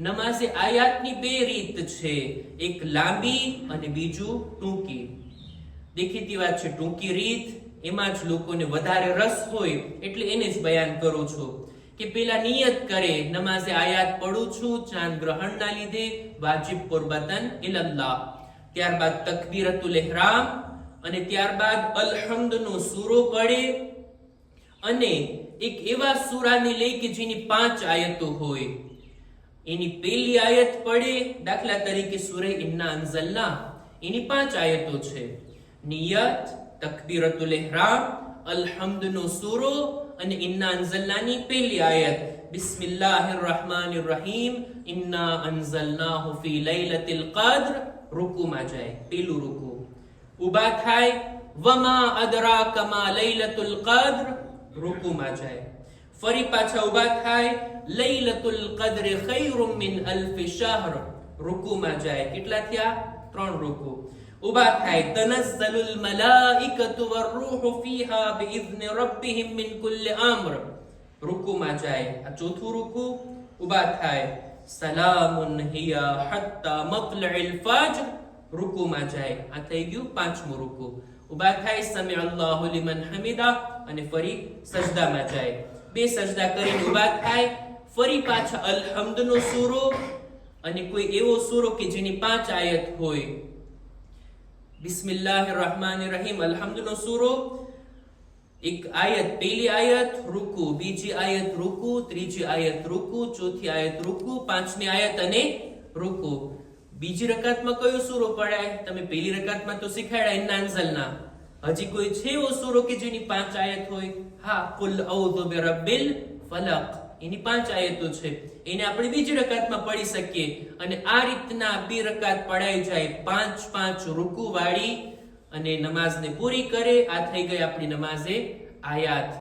નમાઝે આયાતની બે રીત છે. એક લાંબી અને બીજું ટૂંકી. દેખીતી વાત છે, ટૂંકી રીત, એમાં જ લોકોને વધારે રસ હોય, એટલે એને જ બયાન કરું છું. કે પેલા નિયત કરે, નમાઝે આયાત પડું છું, ચાંદ ગ્રહણના લીધે, વાજિબ કુરબતન ઇલલ્લાહ. ત્યારબાદ તકબીરતુલ ઇહરામ, અને ત્યારબાદ અલહમ્દનો સૂરો પડે, અને એક એવા સૂરાને લઈ કે જેની પાંચ આયતો હોય. એની પેલી આયત પડે દાખલા તરીકે સુરે ઇન્ના અંઝલના એની પાંચ આયતો છે. નિયત, તકબીરતુલ ઇહરામ, અલહમ્દનો સૂરો અને ઇન્ના અંઝલનાની પેલી આયત. બિસ્મિલ્લાહિર રહમાનિર રહીમ, ઇન્ના અંઝલનાહુ ફી લૈલતિલ કદ્ર. રૂકુમાં જાય. પેલું રૂકુ. ઊભા થાય. વમા અદરા કમા લૈલતુલ કદ્ર. રૂકુમાં જાય. ફરી પાછા ઊભા થાય, લૈલતુલ કદ્ર ખૈરુમ મિન અલ્ફ શહર. રૂકુમાં જાય. કેટલા થયા? ત્રણ રૂકુ. ઊભા થાય. તનઝ્ઝલુલ મલાઇકતુ વર-રૂહુ ફીહા બિઇذن રબ્બિહિમ મિન કુલ્લી અમ્ર રૂકુમાં જાય. આ ચોથું રૂકુ. ઊભા થાય. સલામુન હિયા હત્તા મતલઇલ ફજર. રૂકુમાં જાય. આ થઈ ગયું પાંચમું રૂકુ. ઊભા થાય. સમિ અલ્લાહુ લિમન હમિદા. અને ફરી સજદામાં જાય. બે સજદા કરીને ઊભા થાય. ફરી પાછા અલહમ્દનો સૂરો અને કોઈ એવો સૂરો કે જેની પાંચ આયત હોય. બિસ્મિલ્લાહ રહમાન રહીમ અલહમ્દનો સૂરો. એક આયત, પહેલી આયત, રૂકુ. બીજી આયત, રૂકુ. ત્રીજી આયત, રૂકુ. ચોથી આયત, રૂકુ. પાંચમી આયત અને રૂકુ. બીજી રકાતમાં કયો સૂરો પડાય? તમે પહેલી રકાતમાં તો શીખાડ્યા ઇન્ના અંઝલના હજી કોઈ છે એવો સૂરો કે જેની પાંચ આયત હોય? હા, કુલ ઔઝુ બિરબ્બિલ ફલક. એની પાંચ આયતો છે. એને આપણે બીજી રકાતમાં પડી શકીએ. અને આ રીતના બે રકાત પડાઈ જાય. પાંચ પાંચ રૂકુ વાળી અને નમાઝને પૂરી કરે. આ થઈ ગઈ આપણી નમાઝે આયાત.